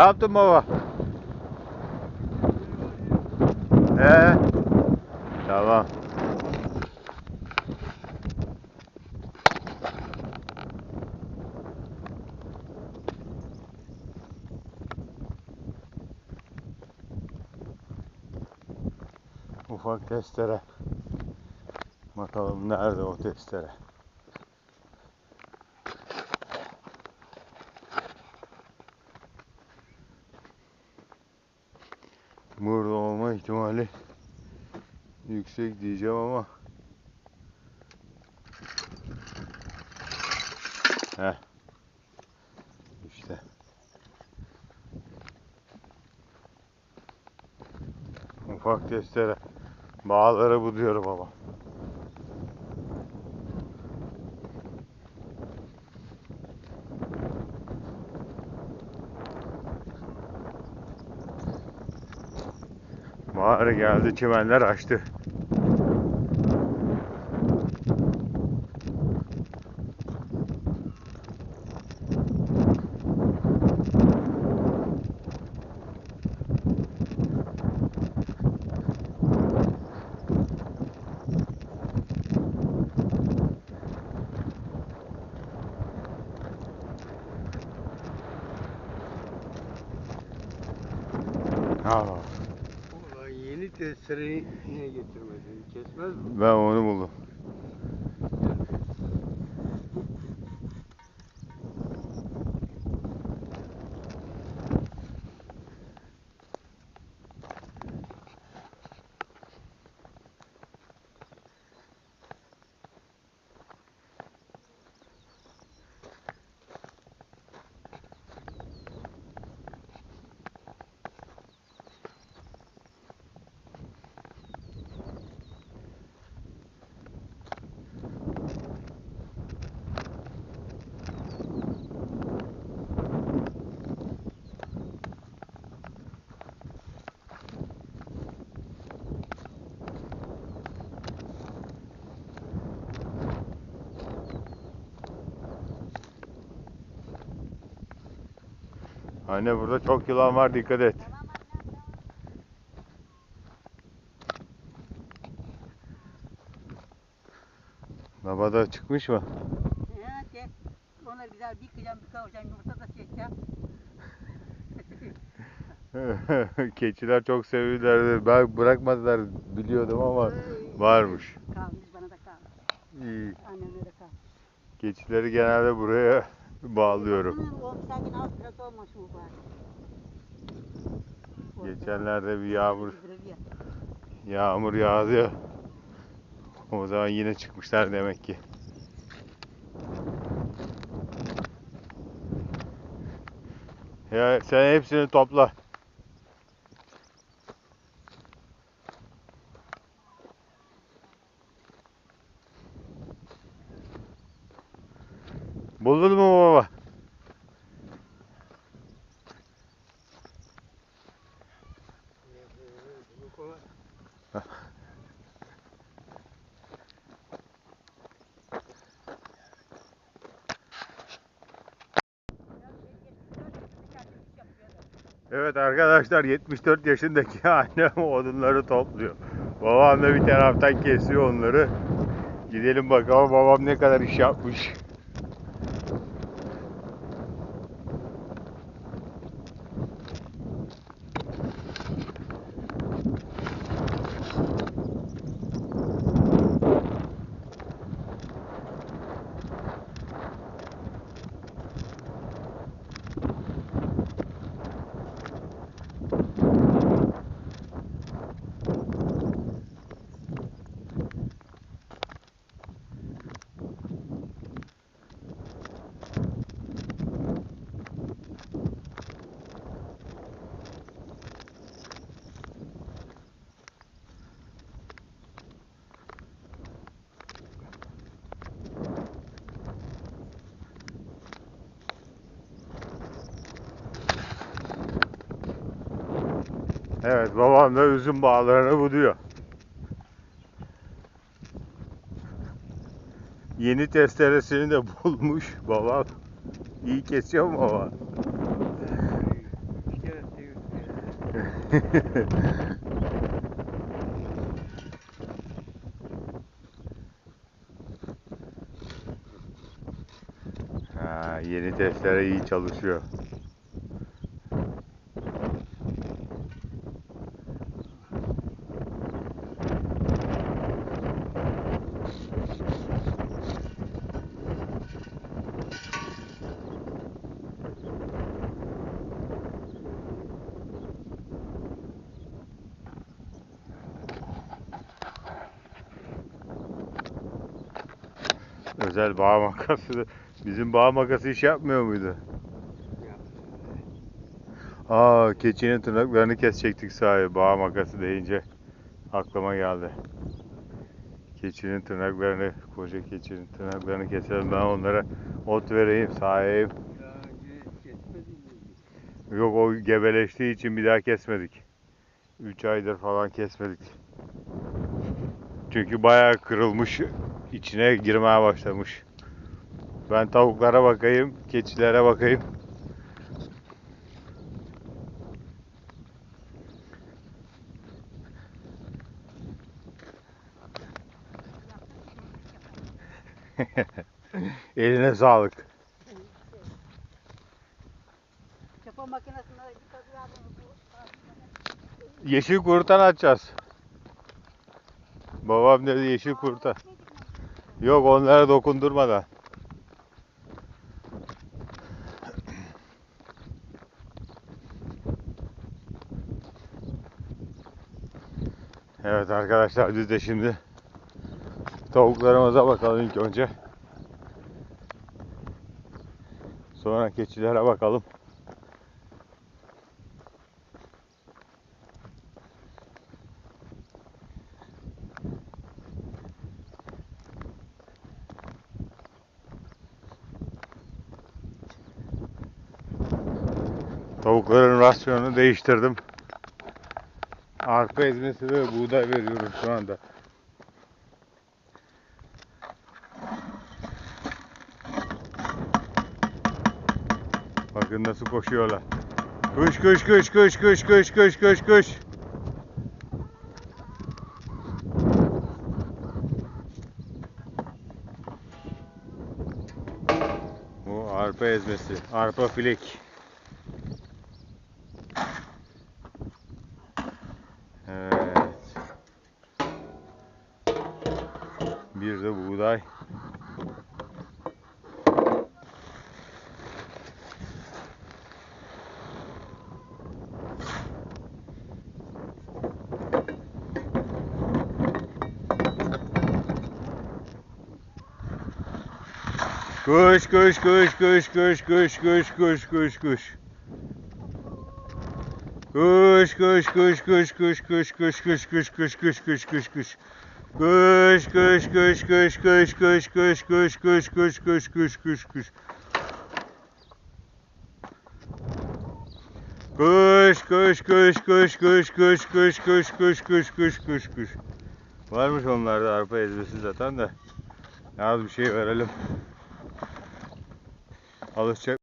Ne yaptın baba? Ee? Tamam. Ufak testere. Bakalım nerede o testere? Burada olma ihtimali yüksek diyeceğim ama Heh. İşte. Ufak testere. Bağları bu diyorum ama. Geldi çimenler açtı. Aa, Ulan niye getirmedin? Kesmez mi? ben onu buldum. Anne burada çok yılan var dikkat et. Baba da çıkmış mı? Onları güzel yumurta da çekeceğim. Keçiler çok seviyorlardı. Ben bırakmadılar biliyordum ama varmış. Kalmış, bana da kalmış. İyi. Anneme de kalmış. Keçileri genelde buraya bağlıyorum. Biraz bari? Geçenlerde bir yağmur yağmur yağdı. O zaman yine çıkmışlar demek ki. Ya sen hepsini topla. Buldun mu baba? Evet arkadaşlar 74 yaşındaki annem odunları topluyor. Babam da bir taraftan kesiyor onları. Gidelim bakalım babam ne kadar iş yapmış. Evet babam da üzüm bağlarını buduyor. Yeni testeresini de bulmuş babam. İyi kesiyor mu baba? ha, yeni testere iyi çalışıyor. Özel bağ makası. Bizim bağ makası iş yapmıyor muydu? Aa keçinin tırnaklarını kesecektik sahi bağ makası deyince aklıma geldi. Keçinin tırnaklarını, koca keçinin tırnaklarını keselim ben onlara ot vereyim sahip. Yok o gebeleştiği için bir daha kesmedik. 3 aydır falan kesmedik. Çünkü bayağı kırılmış, içine girmeye başlamış. Ben tavuklara bakayım, keçilere bakayım. Eline sağlık. Yeşil kurtan açacağız. Babam dedi yeşil kurtan. Yok onlara dokundurmadan. Evet arkadaşlar biz de şimdi tavuklarımıza bakalım ilk önce. Sonra keçilere bakalım. Tavukların rasyonunu değiştirdim. Arpa ezmesi ve buğday veriyorum şu anda. Bakın nasıl koşuyorlar. Kuş kuş kuş kuş kuş kuş kuş kuş kuş. Bu arpa ezmesi, arpa filek. Bir de buğday. Kuş kuş kuş kuş kuş kuş kuş kuş kuş kuş. Kuş kuş kuş kuş kuş kuş kuş kuş kuş kuş kuş kuş kuş Kuş kuş kuş kuş kuş kuş kuş kuş kuş kuş kuş kuş kuş kuş. Kuş kuş kuş kuş kuş kuş kuş kuş kuş kuş kuş kuş kuş. Varmış onlarda arpa ezmesi zaten de. Az bir şey verelim. Alışacak